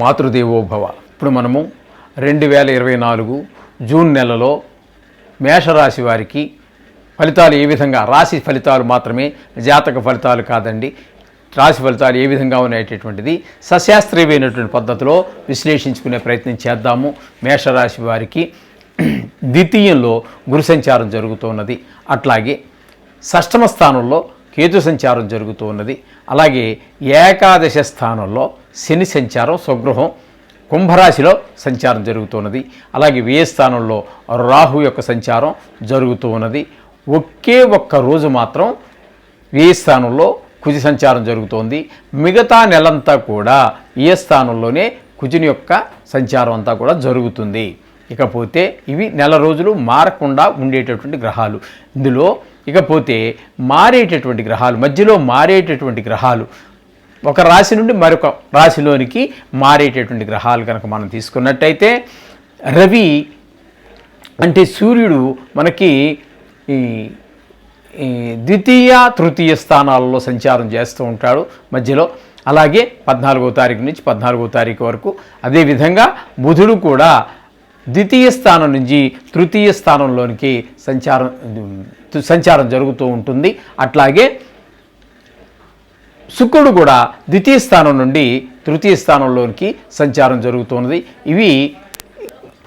మాతృదేవోభవ. ఇప్పుడు మనము రెండు వేల ఇరవై నాలుగు జూన్ నెలలో మేషరాశి వారికి ఫలితాలు ఏ విధంగా రాశి ఫలితాలు మాత్రమే జాతక ఫలితాలు కాదండి రాశి ఫలితాలు ఏ విధంగా ఉన్నాయనేటటువంటిది సశాస్త్రీయమైనటువంటి పద్ధతిలో విశ్లేషించుకునే ప్రయత్నం చేద్దాము. మేషరాశి వారికి ద్వితీయంలో గురు సంచారం జరుగుతున్నది. అట్లాగే షష్టమ స్థానంలో కేతు సంచారం జరుగుతూ ఉన్నది అలాగే ఏకాదశ స్థానంలో శని సంచారం స్వగృహం కుంభరాశిలో సంచారం జరుగుతున్నది. అలాగే వ్యయ స్థానంలో రాహు యొక్క సంచారం జరుగుతూ ఉన్నది. ఒకే ఒక్క రోజు మాత్రం వ్యయ స్థానంలో కుజి సంచారం జరుగుతోంది. మిగతా నెలంతా కూడా ఏ స్థానంలోనే కుజుని యొక్క సంచారం అంతా కూడా జరుగుతుంది. ఇకపోతే ఇవి నెల రోజులు మారకుండా ఉండేటటువంటి గ్రహాలు. ఇందులో ఇకపోతే మారేటటువంటి గ్రహాలు మధ్యలో మారేటటువంటి గ్రహాలు ఒక రాశి నుండి మరొక రాశిలోనికి మారేటటువంటి గ్రహాలు కనుక మనం తీసుకున్నట్టయితే రవి అంటే సూర్యుడు మనకి ఈ ద్వితీయ తృతీయ స్థానాలలో సంచారం చేస్తూ ఉంటాడు మధ్యలో. అలాగే పద్నాలుగో తారీఖు నుంచి పద్నాలుగో తారీఖు వరకు. అదేవిధంగా బుధుడు కూడా ద్వితీయ స్థానం నుంచి తృతీయ స్థానంలోనికి సంచారం సంచారం జరుగుతూ ఉంటుంది. అట్లాగే శుక్రుడు కూడా ద్వితీయ స్థానం నుండి తృతీయ స్థానంలోనికి సంచారం జరుగుతున్నది. ఇవి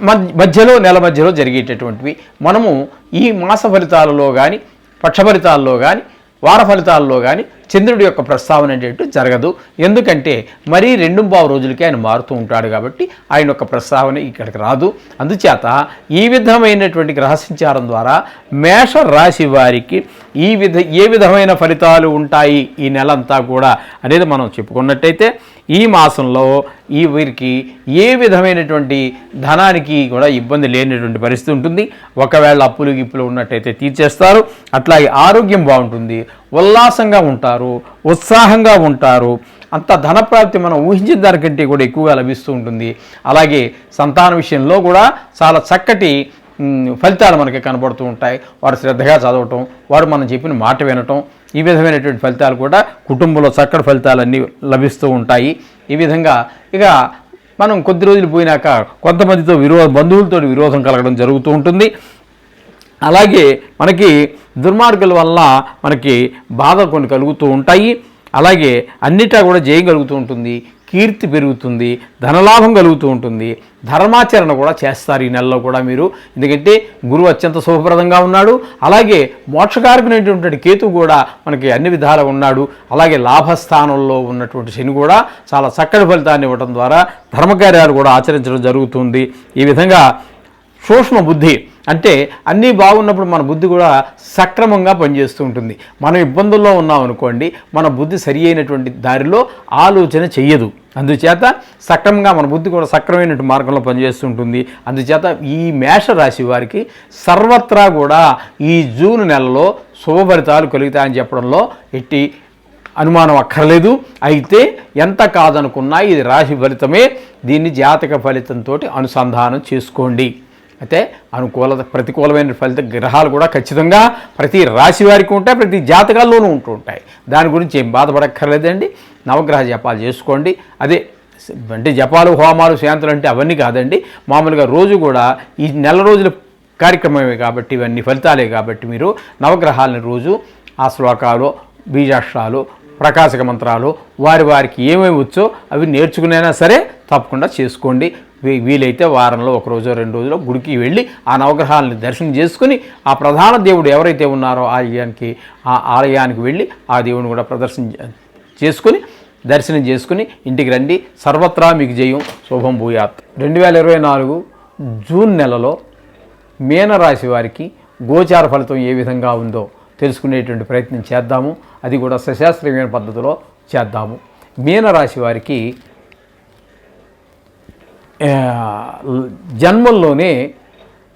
మధ్య- మధ్యలో నెల మధ్యలో జరిగేటటువంటివి. మనము ఈ మాస ఫలితాలలో కానీ పక్ష ఫలితాల్లో కానీ వార ఫలితాల్లో కానీ చంద్రుడి యొక్క ప్రస్తావన అనేటట్టు జరగదు. ఎందుకంటే మరీ రెండు బావు రోజులకి ఆయన మారుతూ ఉంటాడు కాబట్టి ఆయన యొక్క ప్రస్తావన ఇక్కడికి రాదు. అందుచేత ఈ విధమైనటువంటి గ్రహ సంచారం ద్వారా మేష రాశి వారికి ఈ విధ ఏ విధమైన ఫలితాలు ఉంటాయి ఈ నెలంతా కూడా అనేది మనం చెప్పుకున్నట్టయితే ఈ మాసంలో ఈ వీరికి ఏ విధమైనటువంటి ధనానికి కూడా ఇబ్బంది లేనటువంటి పరిస్థితి ఉంటుంది. ఒకవేళ అప్పులు గిప్పులు ఉన్నట్టయితే తీర్చేస్తారు. అట్లాగే ఆరోగ్యం బాగుంటుంది. ఉల్లాసంగా ఉంటారు. ఉత్సాహంగా ఉంటారు. అంత ధనప్రాప్తి మనం ఊహించిన దానికంటే కూడా ఎక్కువగా లభిస్తూ ఉంటుంది. అలాగే సంతాన విషయంలో కూడా చాలా చక్కటి ఫలితాలు మనకి కనబడుతూ ఉంటాయి. వారు శ్రద్ధగా చదవటం వారు మనం చెప్పిన మాట వినటం ఈ విధమైనటువంటి ఫలితాలు కూడా కుటుంబంలో చక్కటి ఫలితాలన్నీ లభిస్తూ ఉంటాయి. ఈ విధంగా ఇక మనం కొద్ది రోజులు పోయినాక కొంతమందితో విరోధ బంధువులతో విరోధం కలగడం జరుగుతూ ఉంటుంది. అలాగే మనకి దుర్మార్గుల వల్ల మనకి బాధ కొన్ని కలుగుతూ ఉంటాయి. అలాగే అన్నిటా కూడా జయం కలుగుతూ ఉంటుంది. కీర్తి పెరుగుతుంది. ధనలాభం కలుగుతూ ఉంటుంది. ధర్మాచరణ కూడా చేస్తారు ఈ నెలలో కూడా మీరు. ఎందుకంటే గురువు అత్యంత శుభప్రదంగా ఉన్నాడు. అలాగే మోక్షకారకునైనటువంటి కేతు కూడా మనకి అన్ని విధాలుగా ఉన్నాడు. అలాగే లాభస్థానంలో ఉన్నటువంటి శని కూడా చాలా చక్కటి ఫలితాన్ని ఇవ్వడం ద్వారా ధర్మకార్యాలు కూడా ఆచరించడం జరుగుతుంది. ఈ విధంగా సూక్ష్మ బుద్ధి అంటే అన్నీ బాగున్నప్పుడు మన బుద్ధి కూడా సక్రమంగా పనిచేస్తూ ఉంటుంది. మనం ఇబ్బందుల్లో ఉన్నాం అనుకోండి మన బుద్ధి సరి అయినటువంటి దారిలో ఆలోచన చెయ్యదు. అందుచేత సక్రమంగా మన బుద్ధి కూడా సక్రమైనటువంటి మార్గంలో పనిచేస్తుంటుంది అందుచేత ఈ మేష రాశి వారికి సర్వత్రా కూడా ఈ జూన్ నెలలో శుభఫలితాలు కలుగుతాయని చెప్పడంలో ఎట్టి అనుమానం అక్కర్లేదు. అయితే ఎంత కాదనుకున్నా ఇది రాశి ఫలితమే. దీన్ని జాతక ఫలితంతో అనుసంధానం చేసుకోండి. అయితే అనుకూలత ప్రతికూలమైన ఫలిత గ్రహాలు కూడా ఖచ్చితంగా ప్రతి రాశి వారికి ఉంటాయి ప్రతి జాతకాల్లోనూ ఉంటూ ఉంటాయి. దాని గురించి ఏం బాధపడక్కర్లేదండి. నవగ్రహ జపాలు చేసుకోండి. అదే అంటే జపాలు హోమాలు శాంతులు అంటే అవన్నీ కాదండి. మామూలుగా రోజు కూడా ఈ నెల రోజుల కార్యక్రమమే కాబట్టి ఇవన్నీ ఫలితాలే కాబట్టి మీరు నవగ్రహాలని రోజు ఆ శ్లోకాలు బీజాక్షరాలు ప్రకాశక మంత్రాలు వారి వారికి ఏమేమి వచ్చో అవి నేర్చుకునైనా సరే తప్పకుండా చేసుకోండి. వీలైతే వారంలో ఒక రోజు రెండు రోజులో గుడికి వెళ్ళి ఆ నవగ్రహాలని దర్శనం చేసుకుని ఆ ప్రధాన దేవుడు ఎవరైతే ఉన్నారో ఆలయానికి ఆ ఆలయానికి వెళ్ళి ఆ దేవుని కూడా ప్రదర్శన చేసుకుని దర్శనం చేసుకుని ఇంటికి రండి. సర్వత్రా మీకు జయం. శుభం భూయాత్. రెండు వేల ఇరవై నాలుగు జూన్ నెలలో మీనరాశి వారికి గోచార ఫలితం ఏ విధంగా ఉందో తెలుసుకునేటువంటి ప్రయత్నం చేద్దాము. అది కూడా సశాస్త్రీయమైన పద్ధతిలో చేద్దాము. మీనరాశి వారికి జన్మల్లోనే జన్మంలోనే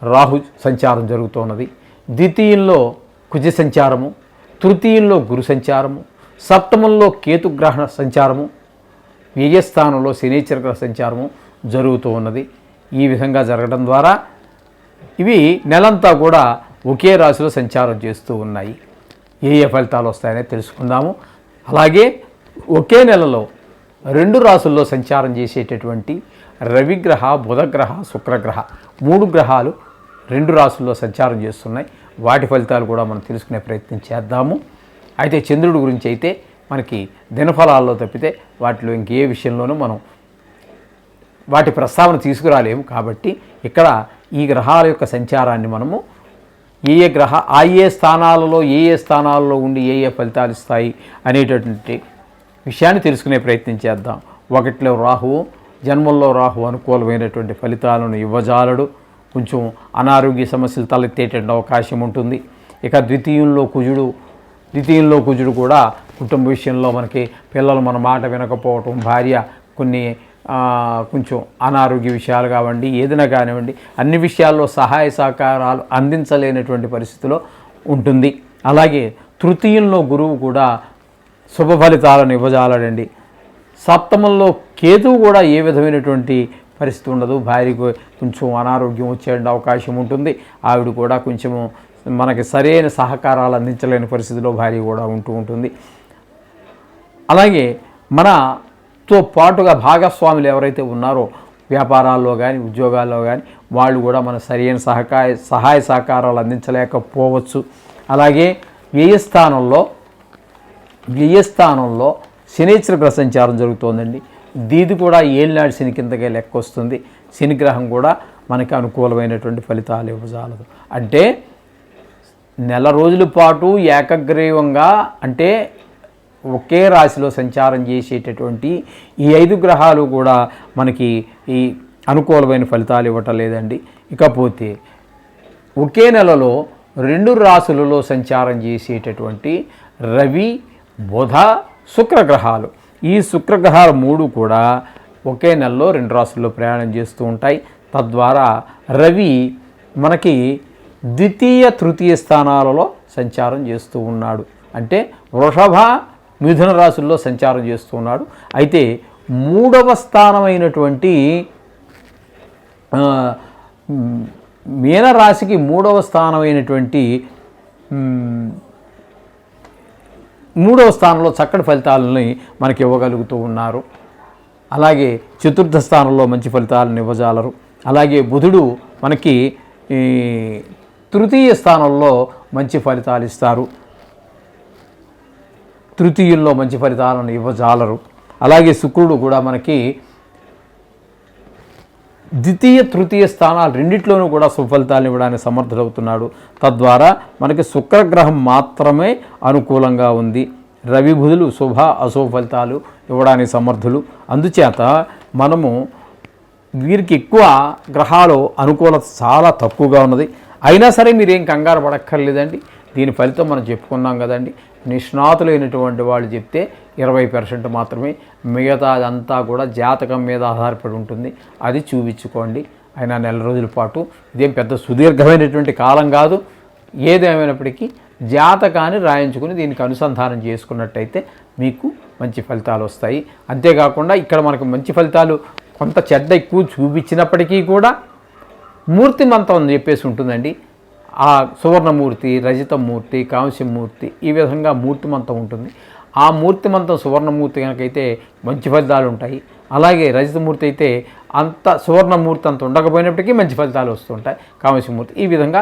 రాహు సంచారం జరుగుతున్నది. ద్వితీయంలో కుజ సంచారము తృతీయంలో గురు సంచారము సప్తమంలో కేతుగ్రహణ సంచారము వ్యయస్థానంలో శనిచర గ్రహ సంచారము జరుగుతూ ఉన్నది ఈ విధంగా జరగడం ద్వారా ఇవి నెలంతా కూడా ఒకే రాశిలో సంచారం చేస్తూ ఉన్నాయి. ఏ ఏ ఫలితాలు వస్తాయనే తెలుసుకుందాము. అలాగే ఒకే నెలలో రెండు రాసుల్లో సంచారం చేసేటటువంటి రవిగ్రహ బుధగ్రహ శుక్రగ్రహ మూడు గ్రహాలు రెండు రాసుల్లో సంచారం చేస్తున్నాయి. వాటి ఫలితాలు కూడా మనం తెలుసుకునే ప్రయత్నం చేద్దాము. అయితే చంద్రుడి గురించి అయితే మనకి దినఫలాల్లో తప్పితే వాటిలో ఇంకే విషయంలోనూ మనం వాటి ప్రస్తావన తీసుకురాలేము. కాబట్టి ఇక్కడ ఈ గ్రహాల యొక్క సంచారాన్ని మనము ఏ ఏ గ్రహ ఆ ఏ స్థానాలలో ఏ ఏ స్థానాలలో ఉండి ఏ ఏ ఫలితాలు ఇస్తాయి అనేటటువంటి విషయాన్ని తెలుసుకునే ప్రయత్నం చేద్దాం. ఒకటిలో రాహువు జన్మల్లో రాహు అనుకూలమైనటువంటి ఫలితాలను ఇవ్వజాలడు. కొంచెం అనారోగ్య సమస్యలు తలెత్తేటువంటి అవకాశం ఉంటుంది. ఇక ద్వితీయంలో కుజుడు ద్వితీయంలో కుజుడు కూడా కుటుంబ విషయంలో మనకి పిల్లలు మన మాట వినకపోవటం భార్య కొన్ని కొంచెం అనారోగ్య విషయాలు కావండి ఏదైనా కానివ్వండి అన్ని విషయాల్లో సహాయ సహకారాలు అందించలేనటువంటి పరిస్థితిలో ఉంటుంది. అలాగే తృతీయంలో గురువు కూడా శుభ ఫలితాలను ఇవ్వజాలడండి. సప్తమంలో కేతువు కూడా ఏ విధమైనటువంటి పరిస్థితి ఉండదు. భార్యకు కొంచెం అనారోగ్యం వచ్చే అవకాశం ఉంటుంది. ఆవిడ కూడా కొంచెము మనకి సరైన సహకారాలు అందించలేని పరిస్థితిలో భార్య కూడా ఉంటూ ఉంటుంది. అలాగే మనతో పాటుగా భాగస్వాములు ఎవరైతే ఉన్నారో వ్యాపారాల్లో కానీ ఉద్యోగాల్లో కానీ వాళ్ళు కూడా మన సరైన సహకాయ సహాయ సహకారాలు అందించలేకపోవచ్చు. అలాగే వ్యయస్థానంలో వ్యయస్థానంలో శనిచర గ్రహ సంచారం జరుగుతోందండి. దీది కూడా ఏలినాడు శని కిందకే లెక్క వస్తుంది. శని గ్రహం కూడా మనకి అనుకూలమైనటువంటి ఫలితాలు ఇవ్వజాలదు. అంటే నెల రోజుల పాటు ఏకగ్రీవంగా అంటే ఒకే రాశిలో సంచారం చేసేటటువంటి ఈ ఐదు గ్రహాలు కూడా మనకి ఈ అనుకూలమైన ఫలితాలు ఇవ్వటం లేదండి. ఇకపోతే ఒకే నెలలో రెండు రాశులలో సంచారం చేసేటటువంటి రవి బుధ శుక్రగ్రహాలు. ఈ శుక్రగ్రహాలు మూడు కూడా ఒకే నెలలో రెండు రాసుల్లో ప్రయాణం చేస్తూ ఉంటాయి. తద్వారా రవి మనకి ద్వితీయ తృతీయ స్థానాలలో సంచారం చేస్తూ ఉన్నాడు. అంటే వృషభ మిథున రాశుల్లో సంచారం చేస్తూ ఉన్నాడు. అయితే మూడవ స్థానమైనటువంటి మీనరాశికి మూడవ స్థానమైనటువంటి మూడవ స్థానంలో చక్కటి ఫలితాలని మనకి ఇవ్వగలుగుతూ ఉన్నారు. అలాగే చతుర్థ స్థానంలో మంచి ఫలితాలను ఇవ్వజాలరు. అలాగే బుధుడు మనకి ఈ, తృతీయ స్థానంలో మంచి ఫలితాలు ఇస్తారు. తృతీయుల్లో మంచి ఫలితాలను ఇవ్వజాలరు. అలాగే శుక్రుడు కూడా మనకి ద్వితీయ తృతీయ స్థానాలు రెండిట్లోనూ కూడా సుఫలితాలను ఇవ్వడానికి సమర్థుడవుతున్నాడు తద్వారా మనకి శుక్రగ్రహం మాత్రమే అనుకూలంగా ఉంది. రవి బుధులు శుభ అశుభ ఫలితాలు ఇవ్వడానికి సమర్థులు. అందుచేత మనము వీరికి ఎక్కువ గ్రహాలు అనుకూలత చాలా తక్కువగా ఉన్నది. అయినా సరే మీరేం కంగారు పడక్కర్లేదండి. దీని ఫలితం మనం చెప్పుకున్నాం కదండి. నిష్ణాతులైనటువంటి వాళ్ళు చెప్తే ఇరవై పర్సెంట్ మాత్రమే. మిగతా అదంతా కూడా జాతకం మీద ఆధారపడి ఉంటుంది. అది చూపించుకోండి. అయినా నెల రోజుల పాటు ఇదేం పెద్ద సుదీర్ఘమైనటువంటి కాలం కాదు. ఏదేమైనప్పటికీ జాతకాన్ని రాయించుకుని దీనికి అనుసంధానం చేసుకున్నట్టయితే మీకు మంచి ఫలితాలు వస్తాయి. అంతేకాకుండా ఇక్కడ మనకు మంచి ఫలితాలు కొంత చెడ్డ ఎక్కువ చూపించినప్పటికీ కూడా మూర్తిమంతం అని చెప్పేసి ఉంటుందండి. ఆ సువర్ణమూర్తి రజితమూర్తి కాంస్యమూర్తి ఈ విధంగా మూర్తిమంతం ఉంటుంది. ఆ మూర్తిమంతం సువర్ణమూర్తి కనుకైతే మంచి ఫలితాలు ఉంటాయి. అలాగే రజితమూర్తి అయితే అంత సువర్ణమూర్తి అంత ఉండకపోయినప్పటికీ మంచి ఫలితాలు వస్తుంటాయి కామస్యమూర్తి ఈ విధంగా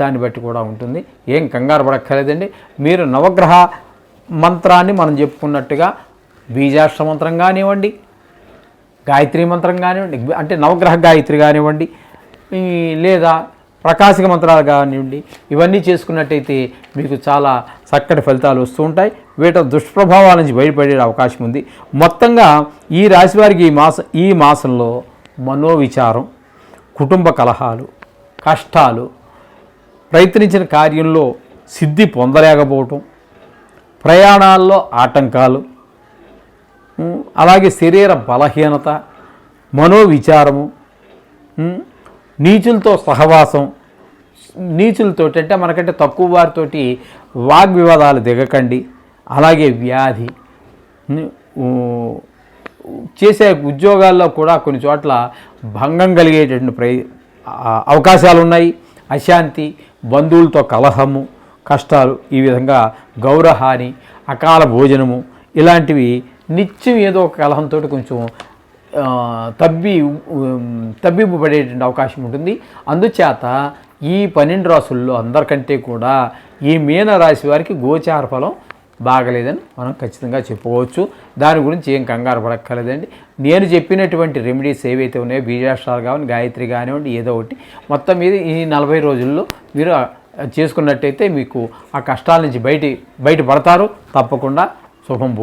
దాన్ని బట్టి కూడా ఉంటుంది. ఏం కంగారు పడక్కర్లేదండి. మీరు నవగ్రహ మంత్రాన్ని మనం చెప్పుకున్నట్టుగా బీజాష్ట మంత్రం కానివ్వండి గాయత్రి మంత్రం కానివ్వండి అంటే నవగ్రహ గాయత్రి కానివ్వండి లేదా ప్రకాశక మంత్రాలు కానివ్వండి ఇవన్నీ చేసుకున్నట్టయితే మీకు చాలా చక్కటి ఫలితాలు వస్తూ ఉంటాయి. వీటి దుష్ప్రభావాల నుంచి బయటపడే అవకాశం ఉంది. మొత్తంగా ఈ రాశి వారికి ఈ మాసం ఈ మాసంలో మనోవిచారం కుటుంబ కలహాలు కష్టాలు ప్రయత్నించిన కార్యంలో సిద్ధి పొందలేకపోవటం ప్రయాణాల్లో ఆటంకాలు అలాగే శరీర బలహీనత మనోవిచారము నీచులతో సహవాసం నీచులతో అంటే మనకంటే తక్కువ వారితోటి వాగ్వివాదాలు దిగకండి అలాగే వ్యాధి చేసే ఉద్యోగాల్లో కూడా కొన్ని చోట్ల భంగం కలిగేటటువంటి ప్రయ అవకాశాలు ఉన్నాయి అశాంతి బంధువులతో కలహము కష్టాలు ఈ విధంగా గౌరహాని అకాల భోజనము ఇలాంటివి నిత్యం ఏదో ఒక కలహంతో కొంచెం తబ్బి ఉమ్, పడేటువంటి అవకాశం ఉంటుంది. అందుచేత ఈ పన్నెండు రాసుల్లో అందరికంటే కూడా ఈ మీన రాశి వారికి గోచార ఫలం బాగలేదని మనం ఖచ్చితంగా చెప్పుకోవచ్చు. దాని గురించి ఏం కంగారు పడక్కర్లేదండి. నేను చెప్పినటువంటి రెమెడీస్ ఏవైతే ఉన్నాయో బీజాష్ట్రాలు కానివ్వండి గాయత్రి కానివ్వండి ఏదో ఒకటి మొత్తం మీద ఈ నలభై రోజుల్లో మీరు చేసుకున్నట్టయితే మీకు ఆ కష్టాల నుంచి బయట బయటపడతారు. తప్పకుండా శుభం భూ